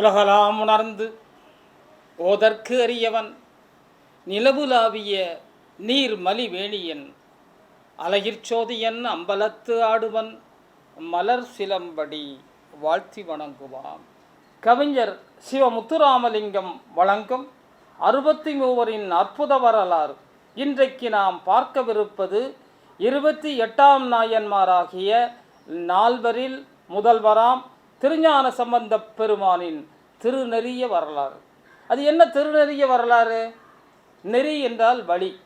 உலகலாம் உணர்ந்து ஓதற்கு அறியவன் நிலவுலாவிய நீர் மலிவேணியன் அலகிற்சோதியன் அம்பலத்து ஆடுவன் மலர் சிலம்படி வாழ்த்தி வணங்குவான் கவிஞர் சிவ முத்துராமலிங்கம் வழங்கும் அறுபத்தி மூவரின் அற்புத வரலாறு. இன்றைக்கு நாம் பார்க்கவிருப்பது இருபத்தி எட்டாம் நாயன்மாராகிய நால்வரில் முதல்வராம் திருஞான சம்பந்தப் பெருமானின் திருநெறிய வரலாறு. அது என்ன திருநெறிய வரலாறு? நெறி என்றால் வழி.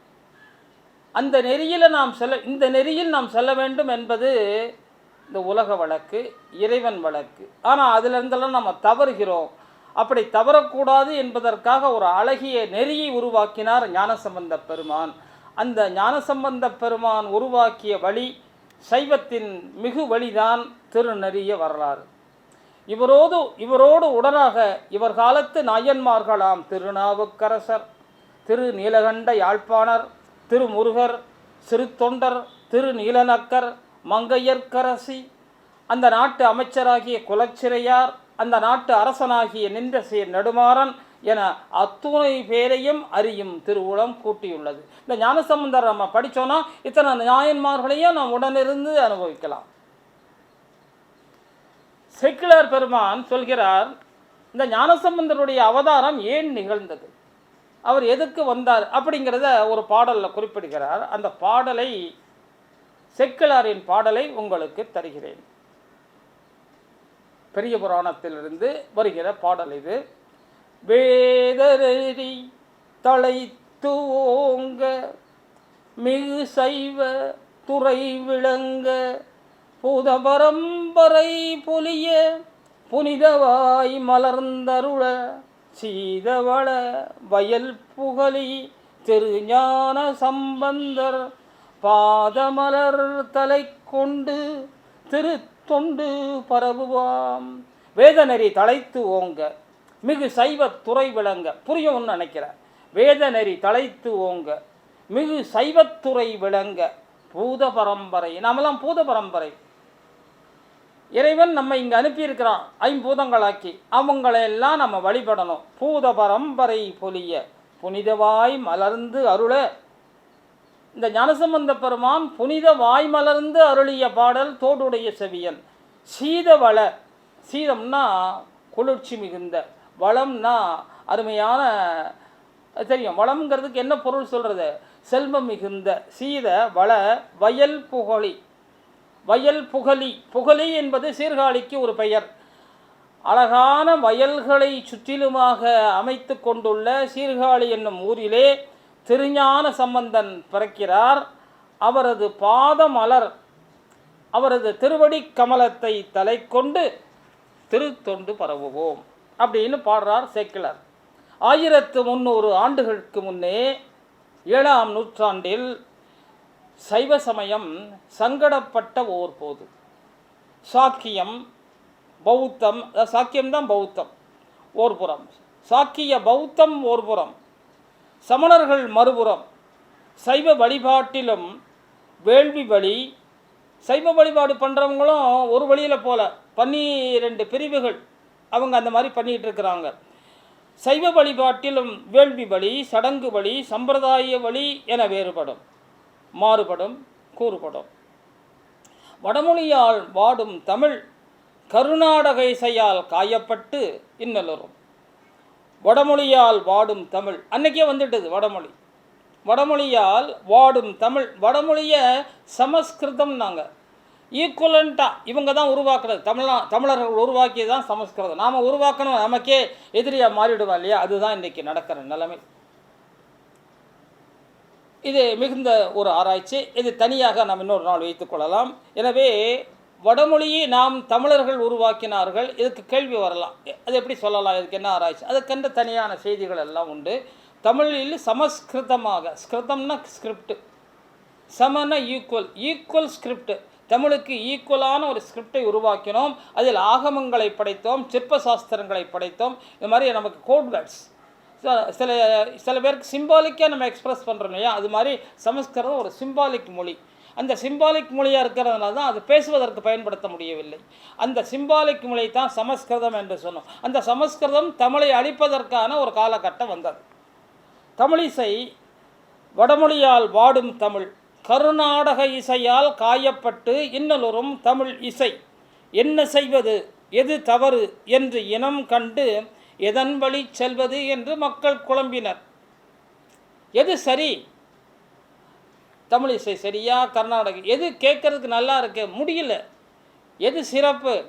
அந்த நெறியில் நாம் செல்ல இந்த நெறியில் நாம் செல்ல வேண்டும் என்பது இந்த உலக வழக்கு இறைவன் வழக்கு. ஆனால் அதிலிருந்தெல்லாம் நம்ம தவறுகிறோம். அப்படி தவறக்கூடாது என்பதற்காக ஒரு அழகிய நெறியை உருவாக்கினார் ஞானசம்பந்த பெருமான். அந்த ஞானசம்பந்த பெருமான் உருவாக்கிய வழி சைவத்தின் மிகு வழிதான் திருநெறிய வரலாறு. இவரோடு இவரோடு உடனாக இவர் காலத்து நாயன்மார்களாம் திருநாவுக்கரசர் திரு நீலகண்ட யாழ்ப்பாணர் திருமுருகர் சிறுத்தொண்டர் திரு நீலநக்கர் மங்கையர்க்கரசி அந்த நாட்டு அமைச்சராகிய குலச்சிறையார் அந்த நாட்டு அரசனாகிய நின்றசீர் நெடுமாறன் என அத்துணை பேரையும் அறியும் திருவுளம் கூட்டியுள்ளது. இந்த ஞானசம்பந்தர் நம்ம படித்தோன்னா இத்தனை நாயன்மார்களையும் நாம் உடனிருந்து அனுபவிக்கலாம். செக்குலர் பெருமான் சொல்கிறார் இந்த ஞானசம்பந்தருடைய அவதாரம் ஏன் நிகழ்ந்தது? அவர் எதுக்கு வந்தார்? அப்படிங்கிறத ஒரு பாடலில் குறிப்பிடுகிறார். அந்த பாடலை செக்குலாரின் பாடலை உங்களுக்கு தருகிறேன். பெரிய புராணத்திலிருந்து வருகிற பாடல் இது. வேதரறி தலைத்து ஓங்க மிகு சைவ துறை விளங்க பூத பரம்பரை பொலிய புனிதவாய் மலர்ந்தருள சீதவள வயல் புகழி திருஞான சம்பந்தர் பாதமலர் தலை கொண்டு திருத்தொண்டு பரவுவாம். வேதநெறி தலைத்து ஓங்க மிகு சைவ துறை விளங்க புரியும்னு நினைக்கிறேன் வேதநெறி தலைத்து ஓங்க மிகு சைவத்துறை விளங்க பூத பரம்பரை நாமெல்லாம் பூத பரம்பரை இறைவன் நம்ம இங்கே அனுப்பியிருக்கிறான். ஐம்பூதங்களாக்கி அவங்களையெல்லாம் நம்ம வழிபடணும். பூத பரம்பரை பொலிய புனிதவாய் மலர்ந்து அருள. இந்த ஞானசம்பந்த பெருமான் புனித வாய் மலர்ந்து அருளிய பாடல் தோடுடைய செவியன். சீதவள சீதம்னா குளிர்ச்சி மிகுந்த வளம்னா அருமையான தெரியும். வளம்ங்கிறதுக்கு என்ன பொருள் சொல்கிறது செல்வம் மிகுந்த சீத வள வயல் புகழி. வயல் புகழி புகழி என்பது சீர்காழிக்கு ஒரு பெயர். அழகான வயல்களை சுற்றிலுமாக அமைத்து கொண்டுள்ள சீர்காழி என்னும் ஊரிலே திருஞான சம்பந்தன் பிறக்கிறார். அவரது பாதமலர் அவரது திருவடி கமலத்தை தலை கொண்டு திருத்தொண்டு பரவுவோம் அப்படின்னு பாடுறார் சேக்கிலர் ஆயிரத்து முந்நூறு ஆண்டுகளுக்கு முன்னே ஏழாம் நூற்றாண்டில் சைவ சமயம் சங்கடப்பட்ட ஓர் போது. சாக்கியம் பௌத்தம் சாக்கியம்தான் பௌத்தம் ஓர் புறம். சாக்கிய பௌத்தம் ஓர் புறம். சமணர்கள் மறுபுறம். சைவ வழிபாட்டிலும் வேள்வி வழி. சைவ வழிபாடு பண்ணுறவங்களும் ஒரு வழியில் போல பன்னிரெண்டு பிரிவுகள் அவங்க அந்த மாதிரி பண்ணிகிட்டு இருக்கிறாங்க. சைவ வழிபாட்டிலும் வேள்வி வழி சடங்கு வழி சம்பிரதாய வழி என வேறுபடும். மாறுபடும் கூறுபடும். வடமொழியால் வாடும் தமிழ் கருநாடக இசையால் காயப்பட்டு இன்னலரும் வடமொழியால் வாடும் தமிழ் அன்னைக்கே வந்துட்டது வடமொழி. வடமொழியால் வாடும் தமிழ் வடமொழியை சமஸ்கிருதம் நாங்கள் ஈக்குவலண்ட்டாக இவங்க தான் உருவாக்குறது. தமிழா தமிழர்கள் உருவாக்கியது தான் சமஸ்கிருதம். நாம் உருவாக்கணும் நமக்கே எதிரியாக மாறிவிடுவோம் இல்லையா? அதுதான் இன்றைக்கி நடக்கிற நிலைமை. இது மிகுந்த ஒரு ஆராய்ச்சி. இது தனியாக நாம் இன்னொரு நாள் வைத்துக்கொள்ளலாம் எனவே வடமொழியை நாம் தமிழர்கள் உருவாக்கினார்கள். இதுக்கு கேள்வி வரலாம். அது எப்படி சொல்லலாம்? இதுக்கு என்ன ஆராய்ச்சி? அதுக்கென்ற தனியான செய்திகள் எல்லாம் உண்டு. தமிழில் சமஸ்கிருதமாக ஸ்கிருதம்னா ஸ்கிரிப்ட் சமன ஈக்குவல் ஈக்குவல் ஸ்கிரிப்ட் தமிழுக்கு ஈக்குவலான ஒரு ஸ்கிரிப்டை உருவாக்கினோம். அதில் ஆகமங்களை படைத்தோம் சிற்ப சாஸ்திரங்களை படைத்தோம். இது மாதிரி நமக்கு கோட்வேர்ட்ஸ் சில சில பேருக்கு சிம்பாலிக்காக நம்ம எக்ஸ்ப்ரெஸ் பண்ணுறோம் இல்லையா? அது மாதிரி சமஸ்கிருதம் ஒரு சிம்பாலிக் மொழி. அந்த சிம்பாலிக் மொழியாக இருக்கிறதுனால தான் அது பேசுவதற்கு பயன்படுத்த முடியவில்லை. அந்த சிம்பாலிக் மொழி தான் சமஸ்கிருதம் என்று சொன்னோம். அந்த சமஸ்கிருதம் தமிழை அழிப்பதற்கான ஒரு காலகட்டம் வந்தது. தமிழிசை வடமொழியால் வாடும் தமிழ் கருநாடக இசையால் காயப்பட்டு இன்னலுறும் தமிழ் இசை. என்ன செய்வது? எது தவறு? என்று இனம் கண்டு எதன் வழி செல்வது என்று மக்கள் குழம்பினர். எது சரி? தமிழிசை சரியா? கர்நாடக எது கேட்கறதுக்கு நல்லா இருக்கு? முடியல. எது சிறப்பு?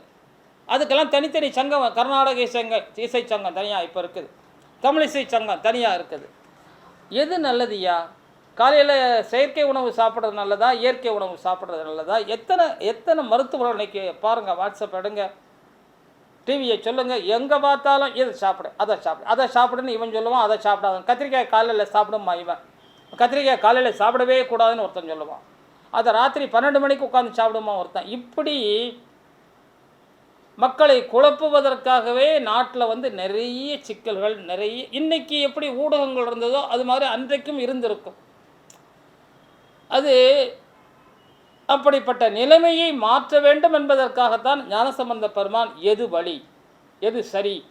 அதுக்கெல்லாம் தனித்தனி சங்கம் கர்நாடக இசைங்க இசை சங்கம் தனியாக இப்போ இருக்குது. தமிழிசை சங்கம் தனியாக இருக்குது. எது நல்லதுயா காலையில் செயற்கை உணவு சாப்பிட்றது நல்லதா? இயற்கை உணவு சாப்பிட்றது நல்லதா? எத்தனை எத்தனை மருத்துவர்கள் இன்றைக்கி பாருங்கள் வாட்ஸ்அப் எடுங்க. டிவியை சொல்லுங்கள் எங்கே பார்த்தாலும் இதை சாப்பிடு அதை சாப்பிடு. அதை சாப்பிடுன்னு இவன் சொல்லுவான் அதை சாப்பிடாத. கத்திரிக்காய் காலையில் சாப்பிடுமா இவன். கத்திரிக்காய் காலையில் சாப்பிடவே கூடாதுன்னு ஒருத்தன் சொல்லுவான். அதை ராத்திரி பன்னெண்டு மணிக்கு உட்காந்து சாப்பிடுமா ஒருத்தன். இப்படி மக்களை குழப்புவதற்காகவே நாட்டில் வந்து நிறைய சிக்கல்கள் நிறைய இன்றைக்கி எப்படி ஊடகங்கள் இருந்ததோ அது மாதிரி அன்றைக்கும் இருந்திருக்கும். அது அப்படிப்பட்ட நிலைமையை மாற்ற வேண்டும் என்பதற்காகத்தான் ஞானசம்பந்த பெருமான் எது வழி எது சரி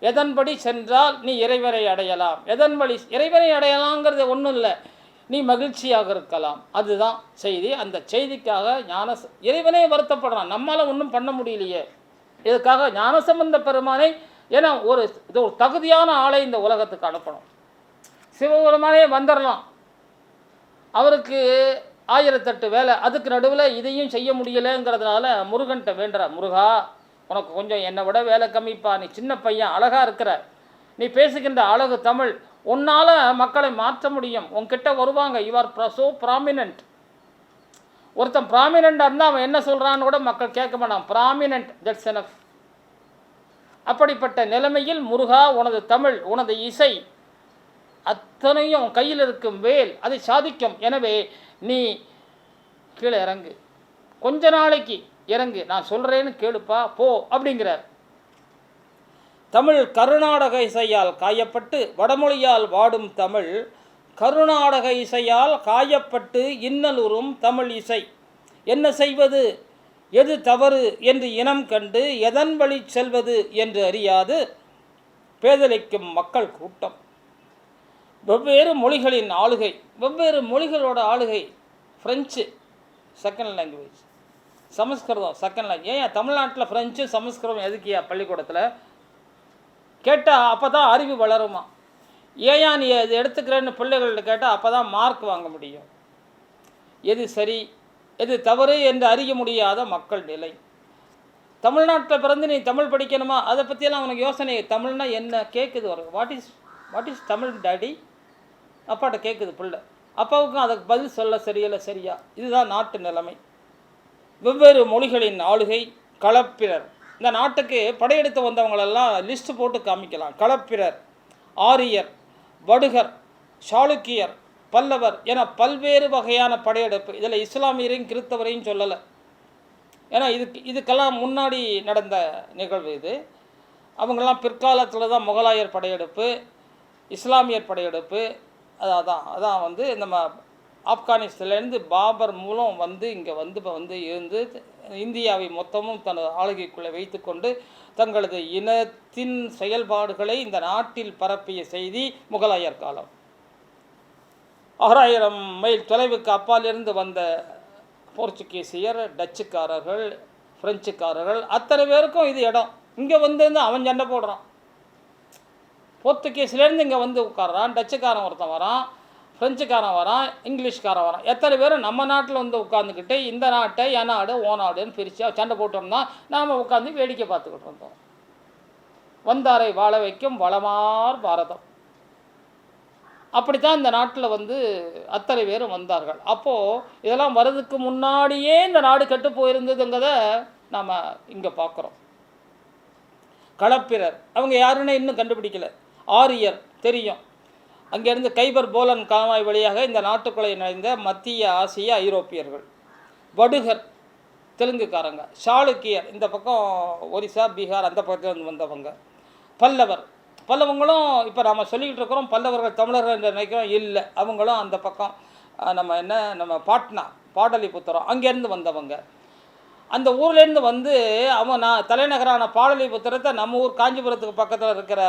எதன்படி சென்றால் நீ இறைவரை அடையலாம் எதன் வழி இறைவரை அடையலாங்கிறது ஒன்றும் இல்லை நீ மகிழ்ச்சியாக இருக்கலாம். அதுதான் செய்தி. அந்த செய்திக்காக ஞான இறைவனே வருத்தப்படுறான். நம்மளால் ஒன்றும் பண்ண முடியலையே. இதுக்காக ஞானசம்பந்த பெருமானை ஏன்னா ஒரு இது ஒரு தகுதியான ஆளை இந்த உலகத்துக்கு அனுப்பணும். சிவபெருமானே வந்துடலாம் அவருக்கு ஆயிரத்தெட்டு வேலை. அதுக்கு நடுவில் இதையும் செய்ய முடியலைங்கிறதுனால முருகன்கிட்ட வேண்டுற முருகா உனக்கு கொஞ்சம் என்னை விட வேலை கம்மிப்பா. நீ சின்ன பையன் அழகாக இருக்கிற. நீ பேசுகின்ற அழகு தமிழ். உன்னால் மக்களை மாற்ற முடியும். உன்கிட்ட வருவாங்க. யூ ஆர் ஸோ ப்ராமினன்ட் ஒருத்தன் ப்ராமினெண்ட்டாக இருந்தால் அவன் என்ன சொல்கிறான்னு கூட மக்கள் கேட்க மாட்டான். ப்ராமினன்ட் தட்ஸ் எனஃப் அப்படிப்பட்ட நிலைமையில் முருகா உனது தமிழ் உனது இசை அத்தனையும் கையில் இருக்கும் வேல். அதை சாதிக்கும். எனவே நீ கீழே இறங்கு. கொஞ்ச நாளைக்கு இறங்கு. நான் சொல்கிறேன்னு கேளுப்பா போ அப்படிங்கிறார். தமிழ் கருநாடக இசையால் காயப்பட்டு வடமொழியால் வாடும் தமிழ் கருநாடக இசையால் காயப்பட்டு இன்னலுறும் தமிழ் இசை. என்ன செய்வது? எது தவறு என்று இனம் கண்டு எதன் வழி செல்வது என்று அறியாது. பேதலிக்கும் மக்கள் கூட்டம். வெவ்வேறு மொழிகளின் ஆளுகை வெவ்வேறு மொழிகளோட ஆளுகை French second language Sanskrit second language ஏன் தமிழ்நாட்டில் ஃப்ரெஞ்சு சமஸ்கிருதம் எதுக்கியா பள்ளிக்கூடத்தில்? கேட்டால் அப்போ தான் அறிவு வளருமா? ஏயா நீ இது எடுத்துக்கிறேன்னு பிள்ளைகள்ட்ட கேட்டால் அப்போ தான் மார்க் வாங்க முடியும். எது சரி எது தவறு என்று அறிய முடியாத மக்கள் நிலை. தமிழ்நாட்டில் பிறந்து நீ தமிழ் படிக்கணுமா? அதை பற்றியெல்லாம் அவனுக்கு யோசனை. தமிழ்னா என்ன? கேட்குது வரும் what is what is Tamil daddy அப்பாட்ட கேட்குது பிள்ளை. அப்பாவுக்கும் அதுக்கு பதில் சொல்ல சரியில்லை சரியா? இதுதான் நாட்டு நிலைமை. வெவ்வேறு மொழிகளின் ஆளுகை களப்பிரர். இந்த நாட்டுக்கு படையெடுத்து வந்தவங்களெல்லாம் லிஸ்ட் போட்டு காமிக்கலாம். களப்பிரர் ஆரியர் வடுகர் சாளுக்கியர் பல்லவர் என பல்வேறு வகையான படையெடுப்பு. இதில் இஸ்லாமியரையும் கிறித்தவரையும் சொல்லலை. ஏன்னா இதுக்கு இதுக்கெல்லாம் முன்னாடி நடந்த நிகழ்வு இது. அவங்கெல்லாம் பிற்காலத்தில் தான் முகலாயர் படையெடுப்பு இஸ்லாமியர் படையெடுப்பு அது- அதான் அதான் வந்து நம்ம ஆப்கானிஸ்தான்லேருந்து பாபர் மூலம் வந்து இங்கே வந்து இப்போ வந்து இருந்து இந்தியாவை மொத்தமும் தனது ஆளுகைக்குள்ளே வைத்துக்கொண்டு தங்களது இனத்தின் செயல்பாடுகளை இந்த நாட்டில் பரப்பிய செய்தி முகலாயர் காலம். ஆறாயிரம் மைல் தொலைவுக்கு அப்பாலிருந்து வந்த போர்ச்சுகீசியர் டச்சுக்காரர்கள் பிரெஞ்சுக்காரர்கள் அத்தனை பேருக்கும் இது இடம். இங்கே வந்து அவன் சண்டை போடுறான். போர்த்துகீஸ்லேருந்து இங்கே வந்து உட்கார்றான். டச்சுக்காரன் ஒருத்தன் வரான். ஃப்ரெஞ்சுக்காரன் வரான். இங்கிலீஷ்காரன் வரான். எத்தனை பேர் நம்ம நாட்டில் வந்து உட்காந்துக்கிட்டு இந்த நாட்டை என் நாடு ஓ நாடுன்னு பிரித்து சண்டை போட்டோம்னா நாம் உட்காந்து வேடிக்கை பார்த்துக்கிட்டு இருந்தோம். வந்தாரை வாழ வைக்கும் வளமார் பாரதம். அப்படித்தான் இந்த நாட்டில் வந்து அத்தனை பேரும் வந்தார்கள். அப்போது இதெல்லாம் வர்றதுக்கு முன்னாடியே இந்த நாடு கெட்டு போயிருந்ததுங்கிறத நாம் இங்கே பார்க்குறோம். களப்பிரர். அவங்க யாருன்னு இன்னும் கண்டுபிடிக்கல. ஆரியர் தெரியும். அங்கேருந்து கைபர் போலன் கால்வாய் வழியாக இந்த நாட்டுக்குள்ளே நுழைந்த மத்திய ஆசிய ஐரோப்பியர்கள். வடுகர் தெலுங்குக்காரங்க. சாளுக்கியர் இந்த பக்கம் ஒரிசா பீகார் அந்த பக்கத்துலேருந்து வந்தவங்க. பல்லவர். பல்லவங்களும் இப்போ நாம் சொல்லிக்கிட்டு இருக்கிறோம் பல்லவர்கள் தமிழர்கள் என்று நினைக்கிறோம் இல்லை. அவங்களும் அந்த பக்கம் நம்ம என்ன நம்ம பாட்னா பாடலிபுத்திரம் அங்கேருந்து வந்தவங்க. அந்த ஊர்லேருந்து வந்து அவன் நான் தலைநகரான பாடலிபுத்திரத்தை நம்ம ஊர் காஞ்சிபுரத்துக்கு பக்கத்தில் இருக்கிற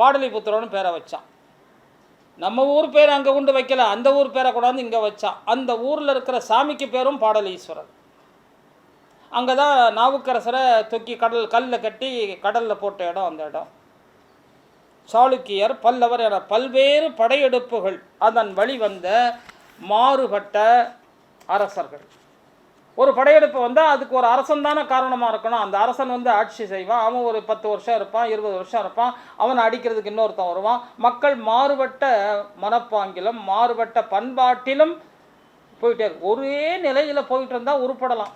பாடலிபுத்திரம்னு பேரை வச்சான். நம்ம ஊர் பேர் அங்கே கொண்டு வைக்கல அந்த ஊர் பேரை கொண்டாந்து இங்கே வச்சான். அந்த ஊரில் இருக்கிற சாமிக்கு பேரும் பாடலீஸ்வரர். அங்கே தான் நாவுக்கரசரை தொக்கி கடல் கல்லில் கட்டி கடலில் போட்ட இடம் அந்த இடம். சாளுக்கியர் பல்லவர் என பல்வேறு படையெடுப்புகள் அதன் வழி வந்த மாறுபட்ட அரசர்கள். ஒரு படையெடுப்பு வந்தால் அதுக்கு ஒரு அரசன் தானே காரணமாக இருக்கணும். அந்த அரசன் வந்து ஆட்சி செய்வான். அவன் ஒரு பத்து வருஷம் இருப்பான் இருபது வருஷம் இருப்பான். அவனை அடிக்கிறதுக்கு இன்னொருத்தன் வருவான். மக்கள் மாறுபட்ட மனப்பாங்கிலும் மாறுபட்ட பண்பாட்டிலும் போயிட்டே இருக்கு. ஒரே நிலையில் போயிட்டு இருந்தால் உருப்படலாம்.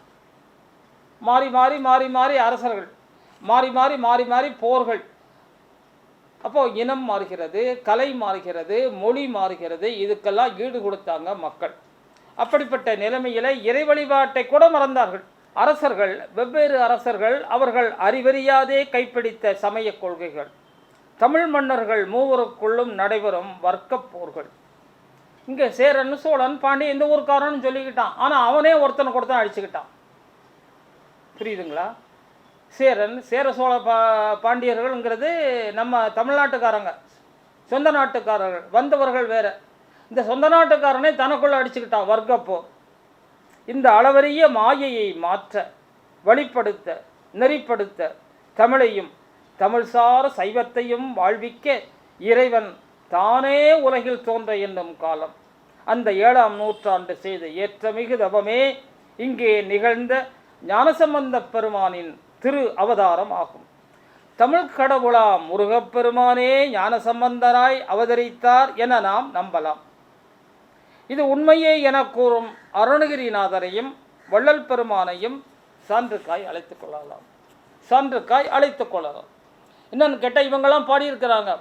மாறி மாறி மாறி மாறி அரசர்கள். மாறி மாறி மாறி மாறி போர்கள். அப்போது இனம் மாறுகிறது கலை மாறுகிறது மொழி மாறுகிறது. இதுக்கெல்லாம் ஈடு கொடுத்தாங்க மக்கள். அப்படிப்பட்ட நிலைமையில் இறை வழிபாட்டை கூட மறந்தார்கள். அரசர்கள் வெவ்வேறு அரசர்கள் அவர்கள் அறிவறியாதே கைப்பிடித்த சமய கொள்கைகள். தமிழ் மன்னர்கள் மூவருக்குள்ளும் நடைபெறும் வர்க்கப் போர்கள். இங்கே சேரன் சோழன் பாண்டியன் இந்த ஊருக்காரன் சொல்லிக்கிட்டான். ஆனால் அவனே ஒருத்தனை கொடுத்தான் அடிச்சுக்கிட்டான். புரியுதுங்களா? சேரன் சேர சோழ பா பாண்டியர்கள்ங்கிறது நம்ம தமிழ்நாட்டுக்காரங்க. சொந்த நாட்டுக்காரர்கள். வந்தவர்கள் வேறு. இந்த சொந்த நாட்டுக்காரனே தனக்குள்ள அடிச்சுக்கிட்டான் வர்க்கப்போ. இந்த அளவரிய மாயையை மாற்ற வழிப்படுத்த நெறிப்படுத்த தமிழையும் தமிழ்சார சைவத்தையும் வாழ்விக்க இறைவன் தானே உலகில் தோன்ற என்னும் காலம். அந்த ஏழாம் நூற்றாண்டு செய்த ஏற்றமிகு தவமே இங்கே நிகழ்ந்த ஞானசம்பந்த பெருமானின் திரு அவதாரம் ஆகும். தமிழ் கடவுளாம் முருகப்பெருமானே ஞானசம்பந்தராய் அவதரித்தார் என நாம் நம்பலாம். உண்மையே என கூறும் அருணகிரிநாதரையும் வள்ளல் பெருமானையும் சான்றுக்காய் அழைத்து கொள்ளலாம். சான்றுக்காய் அழைத்துக் கொள்ளலாம். என்னன்னு கேட்டால் இவங்கெல்லாம் பாடியிருக்கிறாங்க.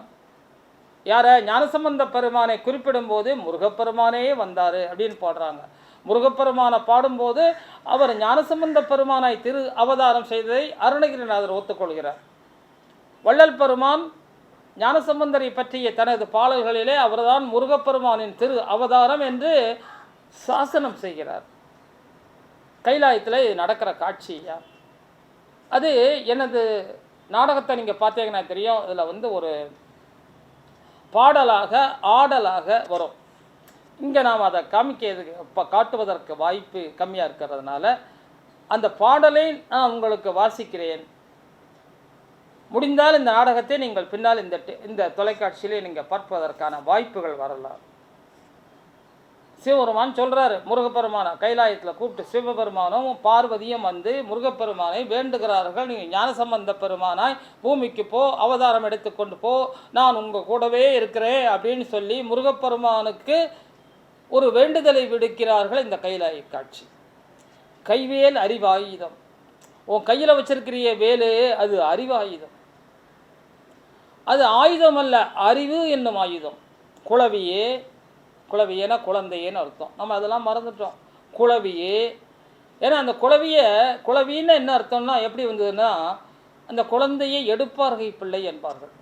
யாரை? ஞானசம்பந்த பெருமானை குறிப்பிடும்போது முருகப்பெருமானே வந்தார் அப்படின்னு பாடுறாங்க. முருகப்பெருமானை பாடும்போது அவர் ஞானசம்பந்த பெருமானை திரு அவதாரம் செய்ததை அருணகிரிநாதர் ஒத்துக்கொள்கிறார். வள்ளல் பெருமான் ஞானசம்பந்தரை பற்றிய தனது பாடல்களிலே அவர்தான் முருகப்பெருமானின் திரு அவதாரம் என்று சாசனம் செய்கிறார். கைலாயத்தில் இது நடக்கிற காட்சியா அது எனது நாடகத்தை நீங்கள் பார்த்தீங்கன்னா தெரியும். இதில் வந்து ஒரு பாடலாக ஆடலாக வரும். இங்கே நாம் அதை காமிக்கிறதுக்கு இப்போ காட்டுவதற்கு வாய்ப்பு கம்மியாக இருக்கிறதுனால அந்த பாடலை நான் உங்களுக்கு வாசிக்கிறேன். முடிந்தால் இந்த நாடகத்தை நீங்கள் பின்னால் இந்த டெ- இந்த தொலைக்காட்சியிலே நீங்கள் பார்ப்பதற்கான வாய்ப்புகள் வரலாம். சிவபெருமான் சொல்கிறாரு முருகப்பெருமானை கைலாயத்தில் கூப்பிட்டு சிவபெருமானும் பார்வதியும் வந்து முருகப்பெருமானை வேண்டுகிறார்கள். நீங்கள் ஞானசம்பந்த பெருமானாய் பூமிக்கு போ அவதாரம் எடுத்துக்கொண்டு போ நான் உங்கள் கூடவே இருக்கிறேன் அப்படின்னு சொல்லி முருகப்பெருமானுக்கு ஒரு வேண்டுதலை விடுக்கிறார்கள் இந்த கைலாய காட்சி. கைவேல் அறிவாயுதம். உன் கையில் வச்சிருக்கிறிய வேலு அது அறிவாயுதம். அது ஆயுதம் அல்ல அறிவு என்னும் ஆயுதம். குளவியே குளவியேனா குழந்தையேன்னு அர்த்தம். நம்ம அதெல்லாம் மறந்துட்டோம். குளவியே ஏன்னா அந்த குளவிய குளவின்னு என்ன அர்த்தம்னா எப்படி வந்ததுன்னா அந்த குழந்தையை எடுப்பார்கை பிள்ளை என்பார்கள்.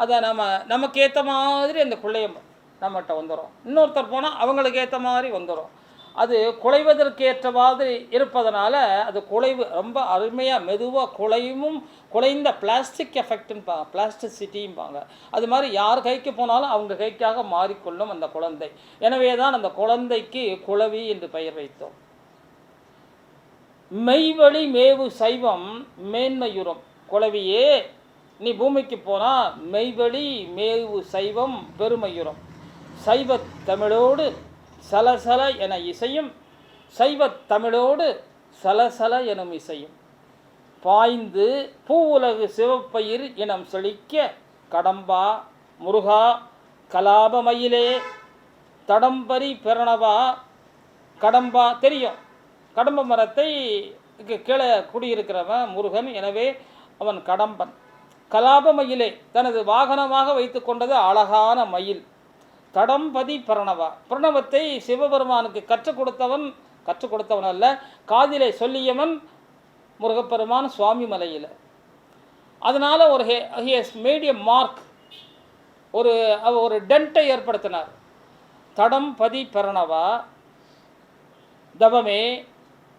அதை நம்ம நமக்கு ஏற்ற மாதிரி அந்த பிள்ளைய நம்மகிட்ட வந்துடும் இன்னொருத்தர் போனால் அவங்களுக்கு ஏற்ற மாதிரி வந்துடும் அது குலைவதற்கு இருப்பதனால் மாதிரி இருப்பதனால அது குலைவு ரொம்ப அருமையாக மெதுவாக குலையும் குலைந்த பிளாஸ்டிக் எஃபெக்ட்னுப்பாங்க பிளாஸ்டிசிட்டிம்பாங்க அது மாதிரி யார் கைக்கு போனாலும் அவங்க கைக்காக மாறிக்கொள்ளும் அந்த குழந்தை. எனவே தான் அந்த குழந்தைக்கு குளவி என்று பெயர் வைத்தோம். மெய்வழி மேவு சைவம் மேன்மையுறும். குளவியே நீ பூமிக்கு போனால் மெய்வழி மேவு சைவம் பெருமையுறும். சைவ தமிழோடு சலசல என இசையும் சைவத் தமிழோடு சலசல எனும் இசையும். பாய்ந்து பூவுலகு சிவப்பயிர் இனம் செழிக்க கடம்பா முருகா கலாபமயிலே தடம்பரி பிரணவா கடம்பா தெரியும். கடம்ப மரத்தை கீழே குடியிருக்கிறவன் முருகன் எனவே அவன் கடம்பன். கலாப மயிலே தனது வாகனமாக வைத்து கொண்டது அழகான மயில். தடம்பதி பிரணவா. பிரணவத்தை சிவபெருமானுக்கு கற்றுக் கொடுத்தவன் கற்றுக் கொடுத்தவன் அல்ல. காதிலே சொல்லியவன் முருகப்பெருமான் சுவாமி மலையில். அதனால் ஒரு ஹே ஹியஸ் மேட் எ மார்க் ஒரு அவ ஒரு டென்ட்டை ஏற்படுத்தினார். தடம் பதி பிரணவா தவமே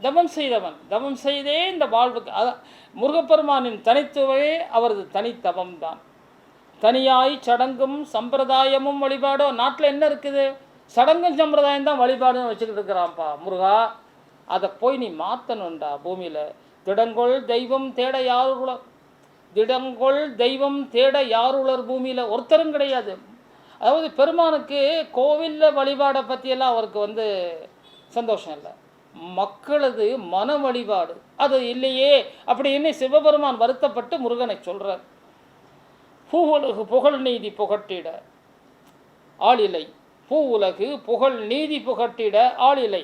தவம் செய்தவன். தவம் செய்தே இந்த வாழ்வுக்கு அத- முருகப்பெருமானின் தனித்துவமே அவரது தனித்தவம் தான் தனியாய் சடங்கும் சம்பிரதாயமும் வழிபாடோ நாட்டில் என்ன இருக்குது? சடங்கும் சம்பிரதாயம் தான் வழிபாடுன்னு வச்சுக்கிட்டு இருக்கிறான்ப்பா முருகா. அதை போய் நீ மாற்றணும்டா பூமியில். திடங்கொள் தெய்வம் தேட யாருளர் திடங்கொள் தெய்வம் தேட யாருளர் பூமியில்? ஒருத்தரும் கிடையாது. அதாவது பெருமானுக்கு கோவிலில் வழிபாடை பற்றியெல்லாம் அவருக்கு வந்து சந்தோஷம் இல்லை. மக்களது மன வழிபாடு. அது இல்லையே அப்படின்னு சிவபெருமான் வருத்தப்பட்டு முருகனை சொல்கிறார் பூவுலகு புகழ் நீதி புகட்டிட ஆளிலை. பூ உலகு புகழ் நீதி புகட்டிட ஆளிலை.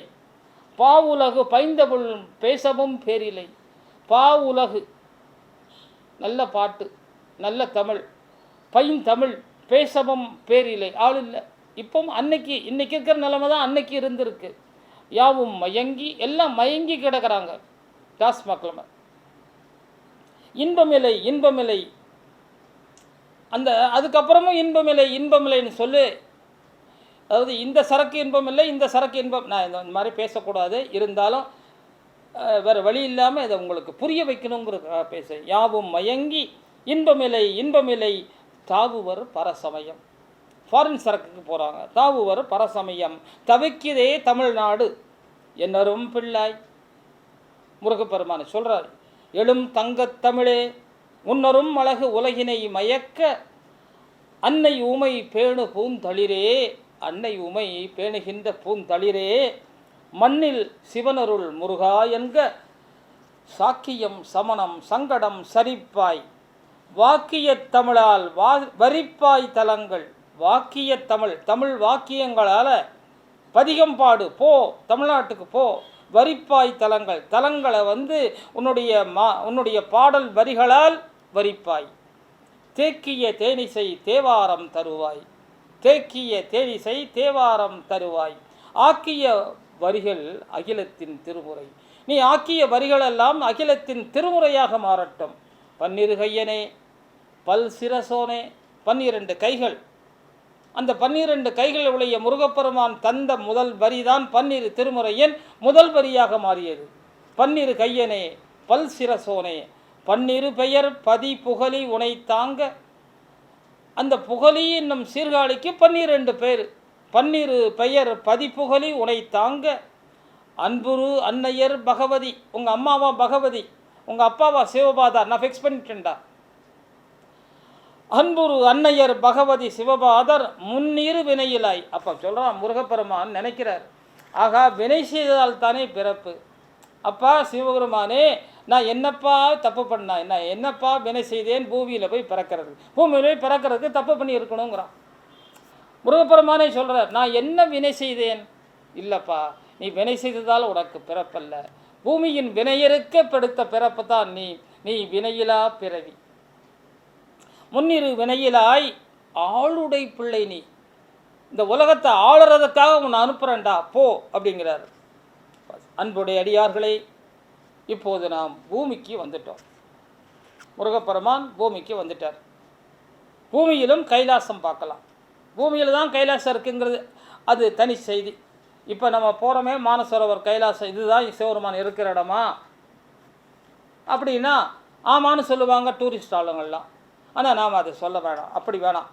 பாவுலகு பைந்தபுள் பேசவும் பேரிலை. பாவுலகு நல்ல பாட்டு நல்ல தமிழ். பைந்தமிழ் பேசவும் பேரிலை. ஆள் இல்லை அன்னைக்கு இன்னைக்கு இருக்கிற நிலைமை தான் அன்னைக்கு இருந்திருக்கு. யாவும் மயங்கி எல்லாம் மயங்கி கிடக்கிறாங்க. டாஸ்மாக்லம இன்பமில்லை இன்பமில்லை. அந்த அதுக்கப்புறமும் இன்பமில்லை இன்பமில்லைன்னு சொல்லு. அதாவது இந்த சரக்கு இன்பம் இல்லை இந்த சரக்கு இன்பம் நான் இந்த இந்த மாதிரி பேசக்கூடாது. இருந்தாலும் வேறு வழி இல்லாமல் இதை உங்களுக்கு புரிய வைக்கணுங்கிறதுக்காக பேச யாவும் மயங்கி இன்பமில்லை இன்பமில்லை தாவுவர் பரசமயம். ஃபாரின் சரக்குக்கு போகிறாங்க தாவுவர் பரசமயம். தவிக்கிறதே தமிழ்நாடு. என்னரும் பிள்ளாய் முருகப்பெருமானை சொல்கிறார் எழும் தங்கத் தமிழே. முன்னரும் அழகு உலகினை மயக்க அன்னை உமை பேணு பூந்தளிரே அன்னை உமை பேணுகின்ற பூந்தளிரே மண்ணில் சிவனருள் முருகா என்க சாக்கியம் சமணம் சங்கடம் சரிப்பாய். வாக்கியத் தமிழால் வா வரிப்பாய் தலங்கள். வாக்கியத் தமிழ் தமிழ் வாக்கியங்களால் பதிகம் பாடு போ தமிழ்நாட்டுக்கு போ. வரிப்பாய் தலங்கள் தலங்களை வந்து உன்னுடைய மா உன்னுடைய பாடல் வரிகளால் வரிப்பாய். தேக்கிய தேனிசை தேவாரம் தருவாய். தேக்கிய தேனிசை தேவாரம் தருவாய். ஆக்கிய வரிகள் அகிலத்தின் திருமுறை. நீ ஆக்கிய வரிகளெல்லாம் அகிலத்தின் திருமுறையாக மாறட்டும். பன்னிரு கையனே பல் சிரசோனே பன்னிரண்டு கைகள். அந்த பன்னிரண்டு கைகள் உடைய முருகப்பெருமான் தந்த முதல் வரிதான் பன்னிரு திருமுறையின் முதல் வரியாக மாறியது. பன்னிரு கையனே பல் சிரசோனே பன்னிரு பெயர் பதி புகழி உனை தாங்க. அந்த புகழி என்னும் சீர்காழிக்கு பன்னிரெண்டு பேர். பன்னிரு பெயர் பதி புகழி உனை தாங்க. அன்புரு அன்னையர் பகவதி உங்கள் அம்மாவா பகவதி உங்கள் அப்பாவா சிவபாதா நான் ஃபிக்ஸ் பண்ணிட்டேன்டா. அன்புரு அன்னையர் பகவதி சிவபாதர் முன்னிரு வினையிலாய். அப்போ சொல்கிறான் முருகப்பெருமான் நினைக்கிறார். ஆகா வினை செய்ததால் தானே பிறப்பு. அப்பா சிவபெருமானே நான் என்னப்பா தப்பு பண்ணேன் நான் என்னப்பா வினை செய்தேன்? பூமியில் போய் பிறக்கிறது. பூமியில் போய் பிறக்கிறதுக்கு தப்பு பண்ணி இருக்கணுங்கிறான். முருகப்பெருமானே சொல்கிறார் நான் என்ன வினை செய்தேன்? இல்லைப்பா நீ வினை செய்ததால் உனக்கு பிறப்பல்ல. பூமியின் வினையறுக்க படுத்த பிறப்பு தான் நீ. நீ வினையிலா பிறவி. முன்னிரு வினையிலாய் ஆளுடை பிள்ளை நீ. இந்த உலகத்தை ஆளுறதுக்காக உன்னை அனுப்புகிறேன்டா போ அப்படிங்கிறார். அன்புடைய அடியார்களை இப்போது நாம் பூமிக்கு வந்துட்டோம். முருகப்பெருமான் பூமிக்கு வந்துட்டார். பூமியிலும் கைலாசம் பார்க்கலாம். பூமியில் தான் கைலாசம் இருக்குங்கிறது அது தனி செய்தி. இப்போ நம்ம போகிறோமே மானசரோவர் கைலாசம் இதுதான் சிவபெருமான் இருக்கிற இடமா? அப்படின்னா ஆமான்னு சொல்லுவாங்க டூரிஸ்ட் ஆளுங்கள்லாம். ஆனால் நாம் அதை சொல்ல வேணாம். அப்படி வேணாம்.